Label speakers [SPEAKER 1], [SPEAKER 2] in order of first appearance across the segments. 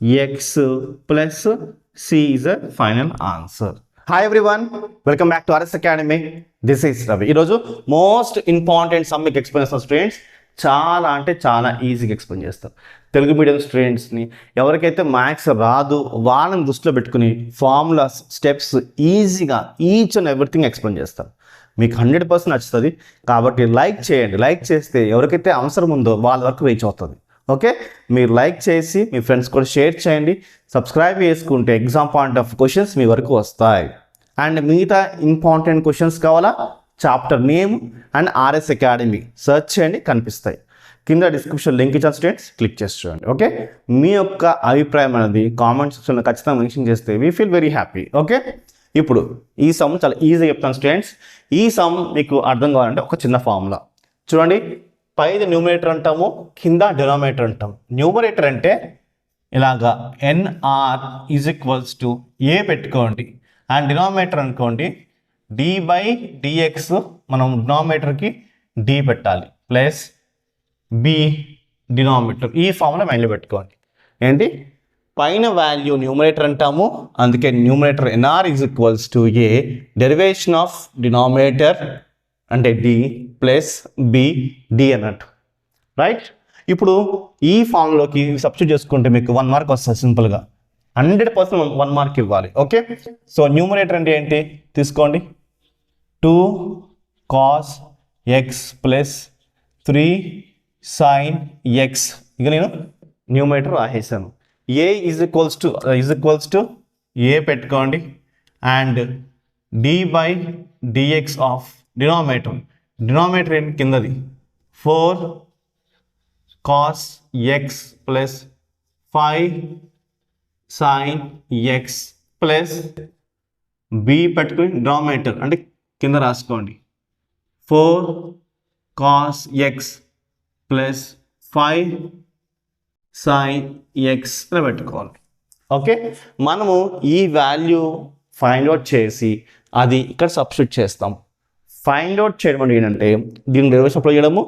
[SPEAKER 1] X plus c is a final answer hi everyone welcome back to RS academy this is Ravi ఈరోజు most important sum మీకు explain చేస్తాం students చాలా అంటే చాలా ఈజీగా explain చేస్తారు తెలుగు మీడియం స్టూడెంట్స్ని ఎవరికైతే మ్యాథ్స్ రాదు వాళ్ళని దృష్టిలో పెట్టుకుని ఫార్ములాస్ స్టెప్స్ ఈజీగా ఈచ్ అండ్ ఎవ్రీథింగ్ ఎక్స్ప్లెయిన్ చేస్తారు మీకు హండ్రెడ్ పర్సెంట్ నచ్చుతుంది. కాబట్టి లైక్ చేయండి. లైక్ చేస్తే ఎవరికైతే అవసరం ఉందో వాళ్ళ వరకు రీచ్ అవుతుంది. ఓకే? మీరు లైక్ చేసి మీ ఫ్రెండ్స్ కూడా షేర్ చేయండి. సబ్స్క్రైబ్ చేసుకుంటే ఎగ్జామ్ పాయింట్ ఆఫ్ క్వశ్చన్స్ మీ వరకు వస్తాయి. అండ్ మిగతా ఇంపార్టెంట్ క్వశ్చన్స్ కావాలా? Chapter name and RS academy. Search చేయండి కనిపిస్తాయి. కింద డిస్క్రిప్షన్ లింక్ ఇచ్చిన స్టూడెంట్స్ క్లిక్ చేసి చూడండి. ఓకే? మీ యొక్క అభిప్రాయం అనేది కామెంట్ సెక్షన్లో ఖచ్చితంగా మెన్షన్ చేస్తే we feel very happy okay? ఇప్పుడు ఈ సమ్ చాలా ఈజీగా చెప్తాను స్టూడెంట్స్. ఈ సమ్ మీకు అర్థం కావాలంటే ఒక చిన్న ఫార్ములా చూడండి. పైది న్యూమరేటర్ అంటాము కింద డినామినేటర్ అంటాం. న్యూమరేటర్ అంటే ఇలాగా NR is equals to A పెట్టుకోండి. అండ్ డినామినేటర్ అనుకోండి డి బై డిఎక్స్ మనం డినామినేటర్కి డి పెట్టాలి ప్లస్ బి డినామినేటర్ ఈ ఫామ్లో మైండ్లో పెట్టుకోండి. ఏంటి? పైన వాల్యూ న్యూమరేటర్ అంటాము అందుకే numerator NR is equals to A derivation of denominator అంటే డి ప్లస్ బి డి అన్నట్టు. రైట్ ఇప్పుడు ఈ ఫామ్లోకి సబ్స్టిట్యూట్ చేసుకుంటే మీకు వన్ మార్క్ వస్తుంది సింపుల్గా హండ్రెడ్ పర్సెంట్ వన్ మార్క్ ఇవ్వాలి ఓకే సో న్యూమరేటర్ అంటే ఏంటి? తీసుకోండి. Two cos x plus three sine x ఇక నేను numerator రాసేసాను. A is equals to is equals to A పెట్టుకోండి. And D by DX of denominator denominator ఏంటి? కిందది. Four cos x plus five sine x plus B పెట్టుకుని denominator అంటే కింద రాసుకోండి. Four cos x plus five sine x అని పెట్టుకోవాలి. Okay మనము ఈ వాల్యూ ఫైండ్ అవుట్ చేసి అది ఇక్కడ సబ్స్టిట్యూట్ చేస్తాం. ఫైండ్ అవుట్ చేయడం అంటే ఏంటంటే దీన్ని డెరివేషన్ అప్లై చేయడము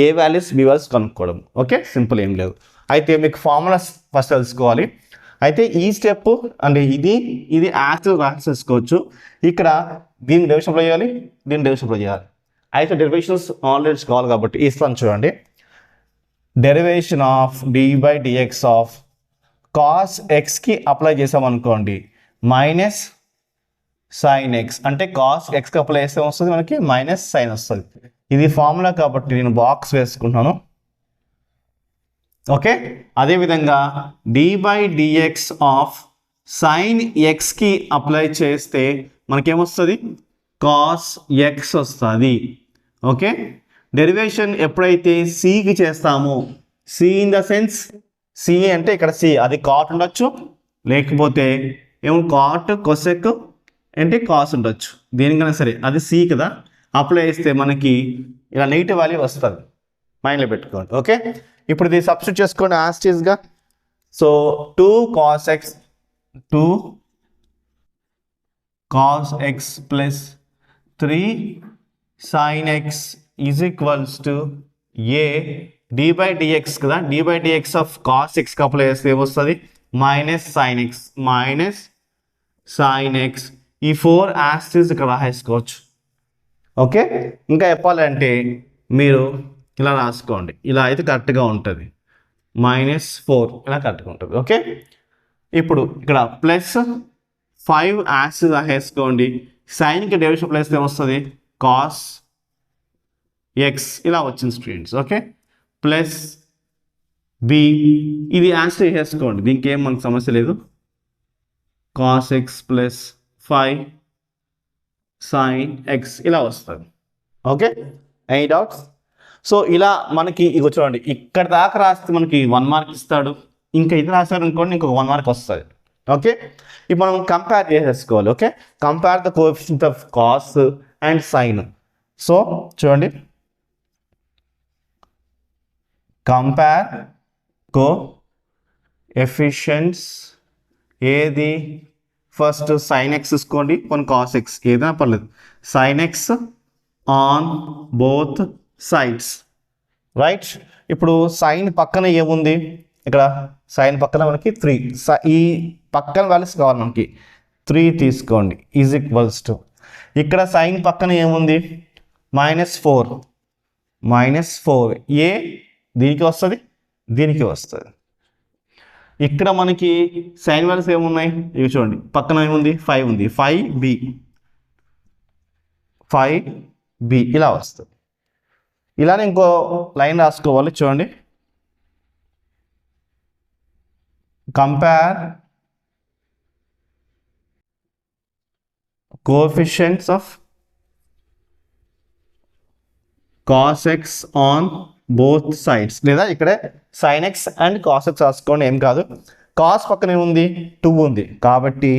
[SPEAKER 1] ఏ వాల్యూస్ బి వాల్యూస్ కనుక్కోవడం. ఓకే సింపుల్ ఏం లేదు. అయితే మీకు ఫార్ములాస్ ఫస్ట్ తెలుసుకోవాలి. అయితే ఈ స్టెప్ అంటే ఇది ఇది యాక్టివ్ తెలుసుకోవచ్చు. ఇక్కడ దీన్ని డెరివేషన్ అప్లై చేయాలి దీన్ని డెరివేషన్ అప్లై చేయాలి. అయితే డెరివేషన్స్ ఆల్రెడీ కావాలి కాబట్టి ఇస్తాను చూడండి. Derivation of D by DX of cos ఎక్స్కి apply చేసామనుకోండి మైనస్ సైన్ ఎక్స్ అంటే కాస్ ఎక్స్కి అప్లై చేస్తే వస్తుంది మనకి మైనస్ సైన్ వస్తుంది. ఇది ఫార్ములా కాబట్టి నేను బాక్స్ వేసుకుంటాను ఓకే అదేవిధంగా D by DX of sine ఎక్స్కి apply చేస్తే మనకేమొస్తుంది? కాస్ ఎక్స్ వస్తుంది. ఓకే డెరివేషన్ ఎప్పుడైతే సికి చేస్తామో C in the sense C అంటే ఇక్కడ సి అది కాట్ ఉండొచ్చు. లేకపోతే ఏమో కాట్ కొసెక్ అంటే కాస్ ఉండొచ్చు. దేనికైనా సరే అది సి కదా. అప్లై చేస్తే మనకి ఇలా నెగిటివ్ వాల్యూ వస్తుంది. మైండ్లో పెట్టుకోండి ఓకే ఇప్పుడు ఇది సబ్స్టిట్యూట్ చేసుకోండి ఆస్టీస్గా so two cos x two cos x plus three sine x is equals to A D by DX కదా. D by DX of cos x apply చేస్తే ఏమొస్తుంది? Minus sine x minus sine x ఈ four axis ఇక్కడ రాసేసుకోవచ్చు okay? ఇంకా చెప్పాలంటే మీరు ఇలా రాసుకోండి. ఇలా అయితే కరెక్ట్గా ఉంటుంది. మైనస్ ఫోర్ ఇలా కరెక్ట్గా ఉంటుంది. ఓకే? ఇప్పుడు ఇక్కడ ప్లస్ ఫైవ్ యాక్సిస్ వేసుకోండి సైన్కి డెవిషన్ ప్లస్ ఏమొస్తుంది కాస్ ఎక్స్ ఇలా వచ్చింది స్టూడెంట్స్ ఓకే? ప్లస్ బి ఇది యాన్సర్ చేసుకోండి దీనికి ఏం మనకు సమస్య లేదు. Cos x plus five sine x ఇలా వస్తుంది. ఓకే ఎనీ డౌట్స్ సో ఇలా మనకి ఇగో చూడండి ఇక్కడ దాకా రాస్తే మనకి వన్ మార్క్ ఇస్తాడు. ఇంకా ఇది రాశాడు అనుకోండి ఇంకొక వన్ మార్క్ వస్తుంది. ఓకే ఇప్పుడు మనం కంపేర్ చేసేసుకోవాలి okay compare the coefficient of cos and sin so చూడండి. కంపేర్ కో ఎఫిషియన్స్ ఏది ఫస్ట్ సైన్ ఎక్స్ తీసుకోండి కొన్ని కాస్ ఎక్స్ ఏదైనా పర్లేదు. Sine x on both sides right ఇప్పుడు సైన్ పక్కన ఏముంది? ఇక్కడ సైన్ పక్కన మనకి త్రీ ఈ పక్కన వాల్యూస్ కావాలి మనకి. త్రీ తీసుకోండి. ఈజ్ ఈక్వల్స్ టు ఇక్కడ సైన్ పక్కన ఏముంది? Minus four minus four A? దీనికి వస్తుంది? దీనికి వస్తుంది. ఇక్కడ మనకి సైన్ వాల్యూస్ ఏమున్నాయి? ఇవి చూడండి. పక్కన ఏముంది? ఫైవ్ ఉంది. ఫైవ్ బి ఫైవ్ బి ఇలా వస్తుంది. ఇలానే ఇంకో లైన్ రాసుకోవాలి. చూడండి. Compare coefficients of cos x on both sides లేదా ఇక్కడే sine x and cos x రాసుకోండి ఏం కాదు. కాస్ పక్కన ఏముంది? టూ ఉంది. కాబట్టి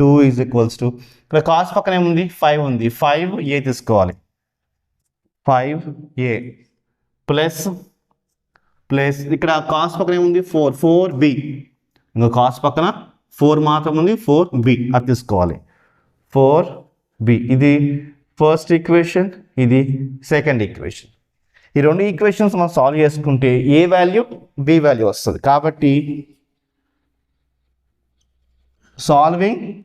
[SPEAKER 1] టూ ఈజ్ ఈక్వల్స్ టు ఇక్కడ కాస్ పక్కన ఏముంది? ఫైవ్ ఉంది. ఫైవ్ ఏ తీసుకోవాలి. ఫైవ్ ఏ ప్లస్ ప్లస్ ఇక్కడ కాస్ పక్కన ఏముంది? ఫోర్ ఫోర్ బి ఇంకా కాస్ పక్కన ఫోర్ మాత్రం ఉంది. ఫోర్ బి అది తీసుకోవాలి. ఫోర్ బి ఇది ఫస్ట్ ఈక్వేషన్ ఇది సెకండ్ ఈక్వేషన్ ఈ రెండు ఈక్వేషన్స్ మనం సాల్వ్ చేసుకుంటే ఏ వాల్యూ బి వాల్యూ వస్తుంది. కాబట్టి solving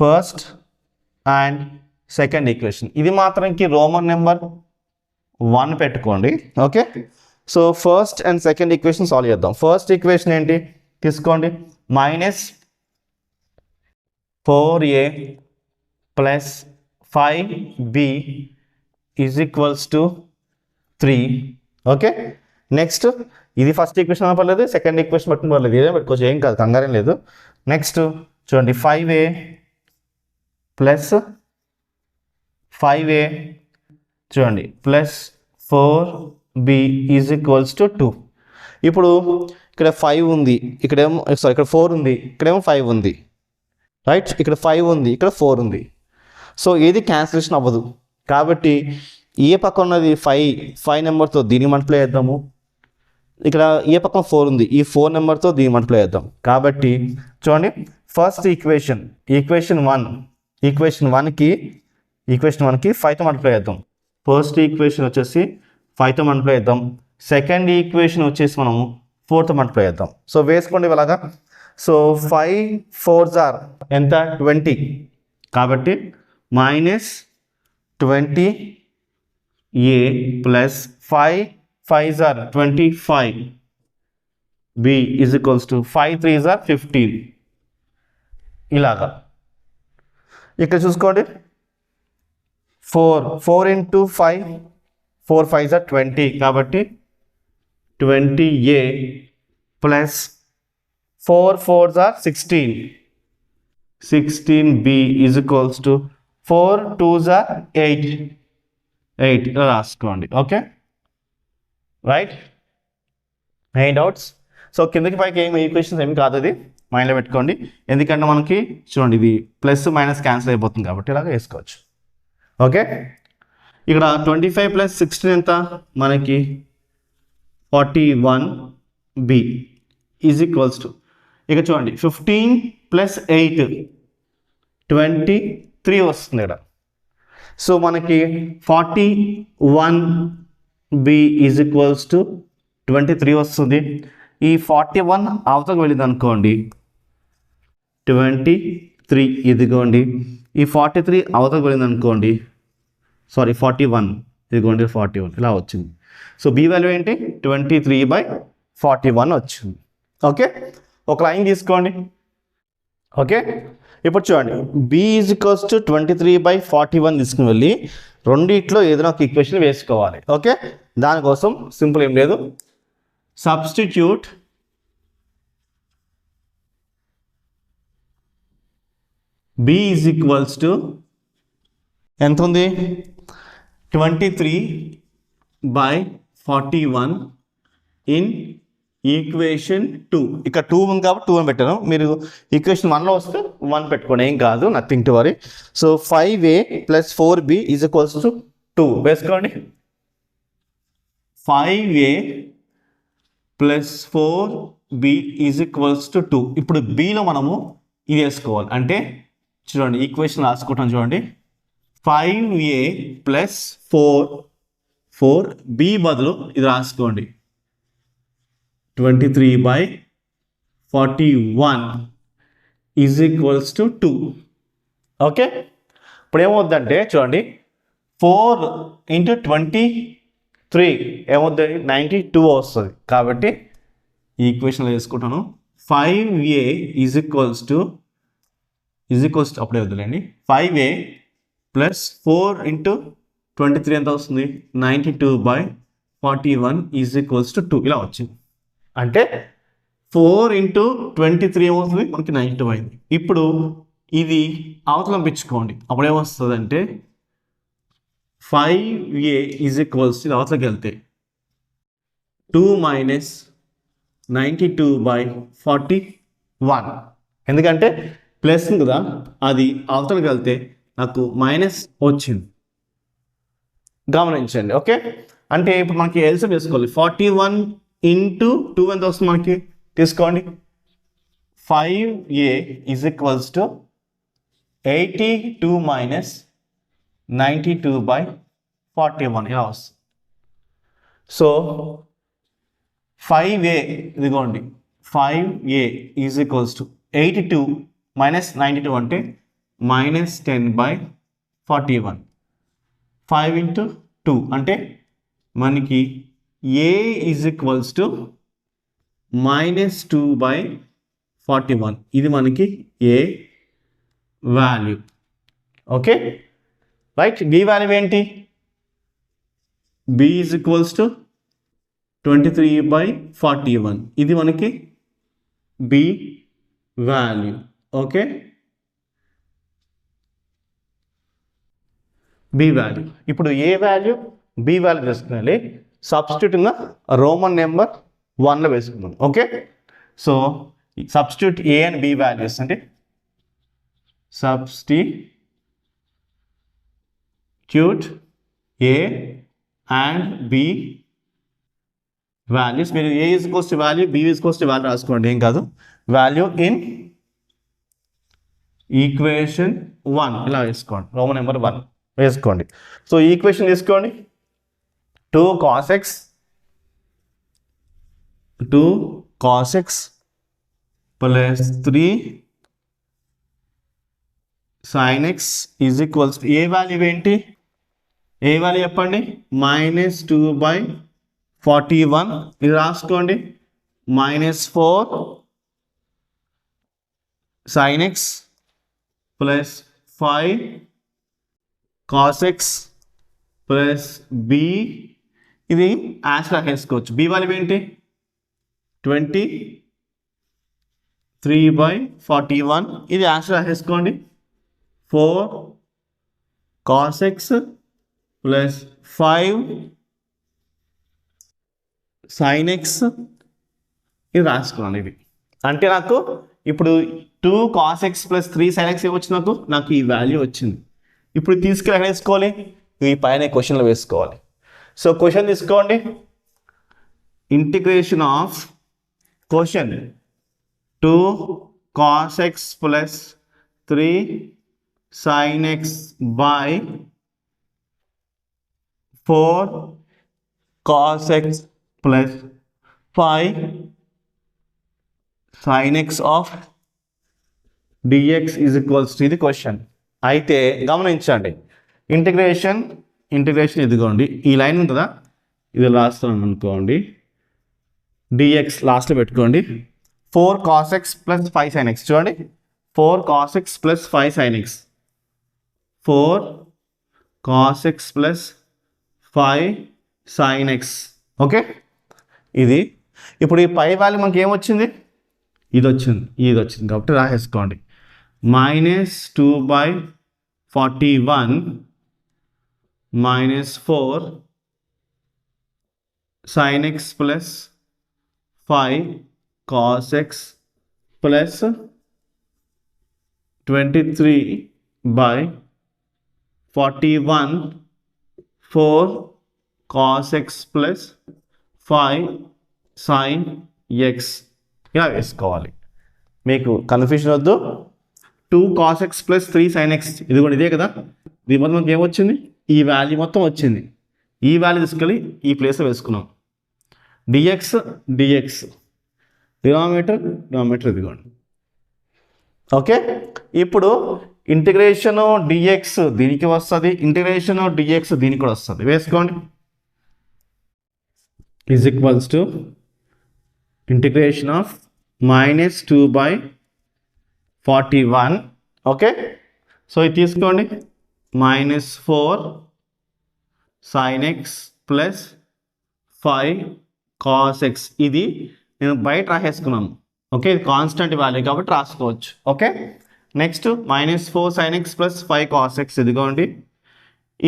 [SPEAKER 1] first and second equation ఇది మాత్రంకి రోమన్ నెంబర్ వన్ పెట్టుకోండి. Okay? So first and second equation solve చేద్దాం. ఫస్ట్ ఈక్వేషన్ ఏంటి? తీసుకోండి. Minus four A plus five B is equals to three. Okay. Next ఇది first equation పర్లేదు second equation పట్టిన పర్లేదు. ఇదే పెట్టుకోవచ్చు ఏం కాదు కంగారేం లేదు. నెక్స్ట్ చూడండి five A plus five A చూడండి plus four B is equals to two ఇప్పుడు ఇక్కడ ఫైవ్ ఉంది ఇక్కడేమో సారీ ఇక్కడ ఫోర్ ఉంది ఇక్కడేమో ఫైవ్ ఉంది. రైట్ ఇక్కడ ఫైవ్ ఉంది ఇక్కడ ఫోర్ ఉంది. సో ఏది క్యాన్సిలేషన్ అవ్వదు. కాబట్టి ఏ పక్క ఉన్నది? ఫైవ్ ఫైవ్ నెంబర్తో దీన్ని మల్టిప్లై చేద్దాము. ఇక్కడ ఏ పక్కన ఫోర్ ఉంది? ఈ ఫోర్ నెంబర్తో దీన్ని మల్టిప్లై చేద్దాం. కాబట్టి చూడండి first equation equation one equation వన్కి ఈక్వేషన్ వన్కి ఫైవ్తో మల్టిప్లై చేద్దాం. ఫస్ట్ ఈక్వేషన్ వచ్చేసి ఫైవ్తో మల్టిప్లై చేద్దాం. సెకండ్ ఈక్వేషన్ వచ్చేసి మనము ఫోర్తో మల్టిప్లై చేద్దాం. సో వేసుకోండి ఇలాగా సో ఫైవ్ ఫోర్స్ ఆర్ ఎంత? ట్వంటీ కాబట్టి minus twenty A plus five five are twenty five B is equals to five three are fifteen ఇలాగా. ఇక్కడ చూసుకోండి. Four four into five four five are twenty కాబట్టి twenty A plus four fours are sixteen sixteen B is equals to four twos are eight eight. ఇలా రాసుకోండి. Okay? Right? Any doubts so కిందకి పైకి ఏమి equations ఏమి కాదు అది మైండ్లో పెట్టుకోండి. ఎందుకంటే మనకి చూడండి ఇది ప్లస్ మైనస్ క్యాన్సిల్ అయిపోతుంది కాబట్టి ఇలాగ వేసుకోవచ్చు. ఓకే? ఇక్కడ ట్వంటీ ఫైవ్ ప్లస్ సిక్స్టీన్ ఎంత? మనకి forty one B is equals to ఇక చూడండి fifteen plus eight twenty three వస్తుంది ఇక్కడ. సో మనకి forty one B is equals to twenty three వస్తుంది. ఈ ఫార్టీ వన్ అవతలకు వెళ్ళింది అనుకోండి ట్వంటీ త్రీ ఇదిగోండి. ఈ ఫార్టీ త్రీ అవతలకు వెళ్ళింది అనుకోండి సారీ ఫార్టీ వన్ ఇదిగోండి ఫార్టీ వన్ ఇలా వచ్చింది. సో బి వాల్యూ ఏంటి? Twenty three by forty one వచ్చింది. ఓకే ఒక లైన్ తీసుకోండి. ఓకే ఇప్పుడు చూడండి. B is equals to twenty three by forty one తీసుకుని వెళ్ళి రెండిట్లో ఏదైనా ఒక ఈక్వేషన్ వేసుకోవాలి. ఓకే? దానికోసం సింపుల్ ఏం లేదు. Substitute B is equals to ఎంత ఉంది? Twenty three by forty one in equation two ఇక్కడ టూ ఉంది కాబట్టి టూ అని పెట్టాను. మీరు ఈక్వేషన్ వన్లో వస్తే వన్ పెట్టుకోండి ఏం కాదు nothing to worry so five a plus four b is equals to two వేసుకోండి. Five a plus four b is equals to two ఇప్పుడు బిలో మనము ఇది వేసుకోవాలి. అంటే చూడండి ఈక్వేషన్ రాసుకుంటాం చూడండి. Five a plus four four b బదులు ఇది రాసుకోండి. Twenty three by forty one is equals to two okay ఇప్పుడు ఏమవుద్దంటే చూడండి. ఫోర్ ఇంటూ ట్వంటీ త్రీ ఏమవుతుంది నైంటీ టూ వస్తుంది. కాబట్టి ఈ ఈక్వేషన్లో వేసుకుంటాను. Five a is equals to is equals to అప్పుడే వద్దులేండి. Five a plus four into twenty three ఎంత వస్తుంది? Ninety two by forty one is equals to two ఇలా వచ్చింది. అంటే ఫోర్ ఇంటూ ట్వంటీ త్రీ ఏమవుతుంది? మనకి నైంటీ టూ అయింది. ఇప్పుడు ఇది అవతలం పెంచుకోండి అప్పుడు ఏమొస్తుంది అంటే ఫైవ్ ఏ ఈజ్ ఈక్వల్స్ ఇది అవతలకి వెళ్తే two minus ninety two by forty one. ఎందుకంటే ప్లస్ కదా అది అవతలకి వెళ్తే నాకు మైనస్ వచ్చింది. గమనించండి ఓకే? అంటే ఇప్పుడు మనకి ఎల్సిఎం చేసుకోవాలి ఫార్టీ వన్ ఇంటూ టూ ఎంత వస్తుంది మనకి? తీసుకోండి. Five a is equals to eighty two minus ninety two by forty one ఇలా వస్తుంది. సో ఫైవ్ ఏ ఇదిగోండి. Five a is equals to eighty two minus ninety two అంటే minus ten by forty one five into two అంటే మనకి a is equals to minus two by forty one ఇది మనకి a value okay right b value ఏంటి? B is equals to twenty three by forty one ఇది మనకి b value okay b value ఇప్పుడు ఏ value B value తెలుసుకోవాలి substitute in Roman number వన్లో వేసుకుందాం okay so substitute a and b values అంటే substitute a and b values మీరు a is cost value b is cost value రాసుకోండి. ఏం కాదు. Value in equation one ఇలా వేసుకోండి. రోమన్ నెంబర్ వన్ వేసుకోండి. సో ఈక్వేషన్ తీసుకోండి. Two cos x two cos x plus three sine x is equals a value ఏంటి? ఏ value చెప్పండి? Minus two by forty one ఇది రాసుకోండి. Minus four sine x plus five cos x plus b ఇది యాస్ట్రా వేసుకోవచ్చు. B value ఏంటి? Twenty three by forty one. ఇది యాస్లా వేసుకోండి four cos x plus five sine x. ఇది రాసుకోండి ఇది. అంటే నాకు ఇప్పుడు two cos x plus three sine x ఏమొచ్చింది నాకు. నాకు ఈ వాల్యూ వచ్చింది. ఇప్పుడు తీసుకెళ్ళి ఎక్కడ వేసుకోవాలి? ఈ పైన క్వశ్చన్లు వేసుకోవాలి. సో క్వశ్చన్ తీసుకోండి. Integration of question two cos x plus three sine x by four cos x plus five sine x of d x is equals to ఇది క్వశ్చన్ అయితే గమనించండి. ఇంటిగ్రేషన్ ఇంటిగ్రేషన్ ఇదిగోండి. ఈ లైన్ ఉంటుందా? ఇది రాస్తాను అనుకోండి డిఎక్స్ లాస్ట్లో పెట్టుకోండి. Four cos x plus five sine x చూడండి. Four cos x plus five sine x four cos x plus five sine x okay ఇది. ఇప్పుడు ఈ పై వాల్యూ మనకి ఏమొచ్చింది? ఇది వచ్చింది ఇది వచ్చింది కాబట్టి రాసేసుకోండి. Minus two by forty one minus four sine x plus five cos x plus twenty three by forty one four cos x plus five sine x ఇలా వేసుకోవాలి. మీకు కన్ఫ్యూషన్ వద్దు. Two cos x plus three sine x ఇది కూడా ఇదే కదా? దీని మొత్తం మనకి ఏమొచ్చింది? ఈ వాల్యూ మొత్తం వచ్చింది. ఈ వాల్యూ తీసుకెళ్ళి ఈ ప్లేస్లో వేసుకున్నాం. D x d x denominator denominator ఇదిగోండి. ఓకే ఇప్పుడు ఇంటిగ్రేషన్ డిఎక్స్ దీనికి వస్తుంది ఇంటిగ్రేషన్ డిఎక్స్ దీనికి కూడా వస్తుంది. వేసుకోండి. Is equals to integration of minus two by forty one okay so ఇది తీసుకోండి. Minus four sine x plus five cos x ఇది నేను బయట రాసేసుకున్నాను. ఓకే? ఇది కాన్స్టెంట్ వాల్యూ కాబట్టి రాసుకోవచ్చు. Okay? Next minus four sine x plus five cos x ఇదిగోండి.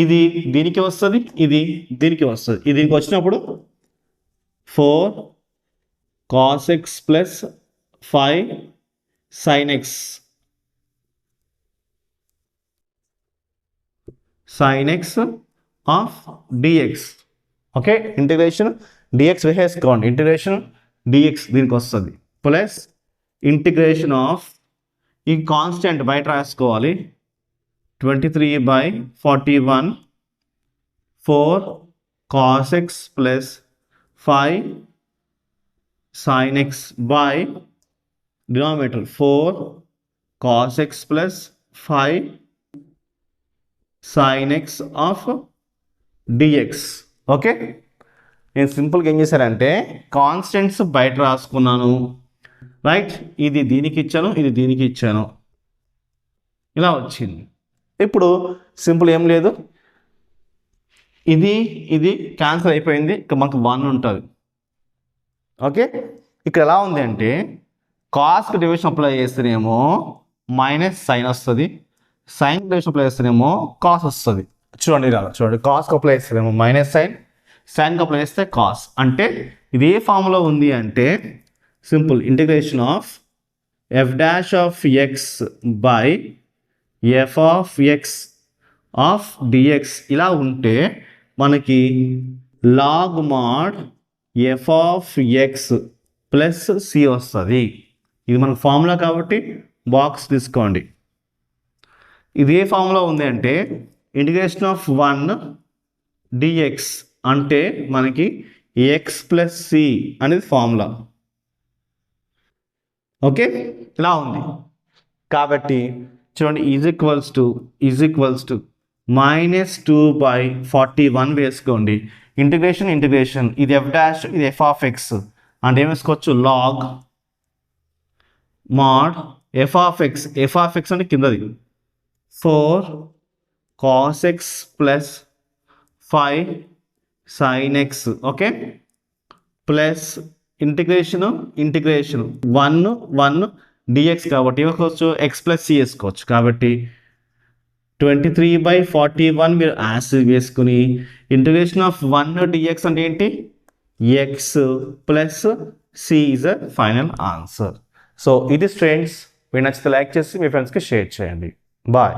[SPEAKER 1] ఇది దీనికి వస్తుంది? ఇది దీనికి వస్తుంది. ఇది దీనికి వచ్చినప్పుడు four cos x plus five sine x sine x of d x okay? Integration d x వేసేసుకోండి ఇంటిగ్రేషన్ డిఎక్స్ దీనికి వస్తుంది. ప్లస్ ఇంటిగ్రేషన్ ఆఫ్ ఈ కాన్స్టెంట్ బయట రాసుకోవాలి. Twenty three by forty one four cos x plus five sine x by denominator four cos x plus five sine x of d x okay నేను సింపుల్గా ఏం చేశానంటే constants బయట రాసుకున్నాను. రైట్? ఇది దీనికి ఇచ్చాను ఇది దీనికి ఇచ్చాను. ఇలా వచ్చింది. ఇప్పుడు సింపుల్ ఏం లేదు. ఇది ఇది క్యాన్సిల్ అయిపోయింది. ఇక మనకు వన్ ఉంటుంది. ఓకే? ఇక్కడ ఎలా ఉంది అంటే కాస్ట్ డివిజన్ అప్లై చేస్తేనేమో మైనస్ సైన్ వస్తుంది. సైన్ డివిజన్ అప్లై చేస్తేనేమో కాస్ వస్తుంది. చూడండి ఇలా చూడండి. కాస్ట్కి అప్లై చేస్తేనేమో మైనస్ సైన్ సైన్కి అప్లై చేస్తే కాస్ అంటే ఇది ఏ ఫామ్లో ఉంది అంటే simple integration of f dash of x by f of x of d x ఇలా ఉంటే మనకి log mod f of x plus c వస్తుంది. ఇది మనకు ఫార్ములా కాబట్టి బాక్స్ తీసుకోండి. ఇది ఏ ఫామ్లో ఉంది అంటే ఇంటిగ్రేషన్ ఆఫ్ వన్ డిఎక్స్ అంటే మనకి ఎక్స్ ప్లస్ సి అనేది ఫార్ములా. ఓకే? ఇలా ఉంది. కాబట్టి చూడండి is equals to is equals to minus two by forty one వేసుకోండి. ఇంటిగ్రేషన్ ఇంటిగ్రేషన్ ఇది ఎఫ్ డాష్ ఇది ఎఫ్ ఆఫ్ ఎక్స్ అంటే ఏం వేసుకోవచ్చు? Log mod f of x f of x అంటే కిందది. Four cos x plus five sine x okay plus integration integration one one d x కాబట్టి ఇవ్వకోవచ్చు ఎక్స్ ప్లస్ సి వేసుకోవచ్చు. కాబట్టి twenty three by forty one మీరు as వేసుకుని integration of one d x అంటే ఏంటి? X plus c is uh final answer so ఇది స్ట్రెండ్స్ మీరు నచ్చితే లైక్ చేసి మీ ఫ్రెండ్స్కి షేర్ చేయండి. బాయ్